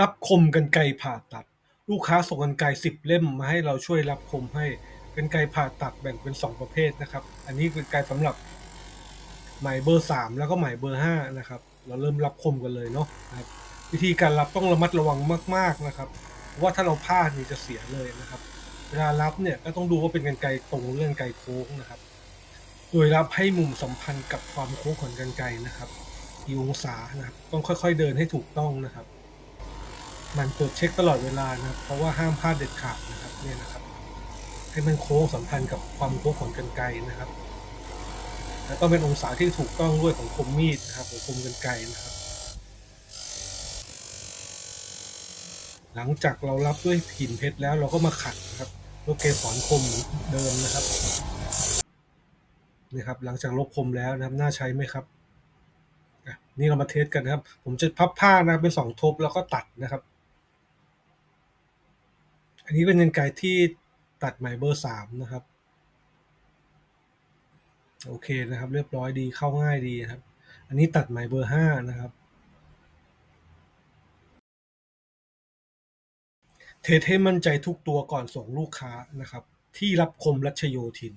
รับคมกันไกรผ่าตัด ลูกค้าส่งกันไกรสิบเล่มมาให้เราช่วยรับคมให้กันไกรผ่าตัดแบ่งเป็นสองประเภทนะครับ อันนี้คือไกรสำหรับหมเบอร์สามแล้วก็หมเบอร์ห้านะครับ เราเริ่มรับคมกันเลยเนาะนะครับวิธีการรับต้องระมัดระวังมาก ๆนะครับว่าถ้าเราพลาดนี่จะเสียเลยนะครับ เวลารับเนี่ยก็ต้องดูว่าเป็นกันไกรตรงเรื่องไกรโค้งนะครับ โดยรับให้มุมสัมพันธ์กับความโค้งของกันไกรนะครับกี่องศานะครับต้องค่อยๆเดินให้ถูกต้องนะครับ มันตรวจเช็คตลอดเวลานะครับ เพราะว่าห้ามพลาดเด็ดขาดนะครับเนี่ยนะครับ ให้มันโค้งสัมพันธ์กับความโค้งของกันไกนะครับ แล้วต้องเป็นองศาที่ถูกต้องด้วยของคมมีดนะครับของคมกันไกนะครับ หลังจากเรารับด้วยหินเพชรแล้วเราก็มาขัดนะครับลบเกสรคมเหมือนเดิมนะครับนี่ครับ หลังจากลบคมแล้วนะครับน่าใช้ไหมครับนี่เรามาเทสกันนะครับ ผมจะพับผ้านะเป็นสองทบแล้วก็ตัดนะครับ อันนี้เป็นกรรไกรที่ตัดหมเบอร์สามนะครับ โอเคนะครับ เรียบร้อยดีเข้าง่ายดีครับ อันนี้ตัดหมเบอร์ห้านะครับ เทสให้มั่นใจทุกตัวก่อนส่งลูกค้านะครับ ที่รับคมรัชโยธิน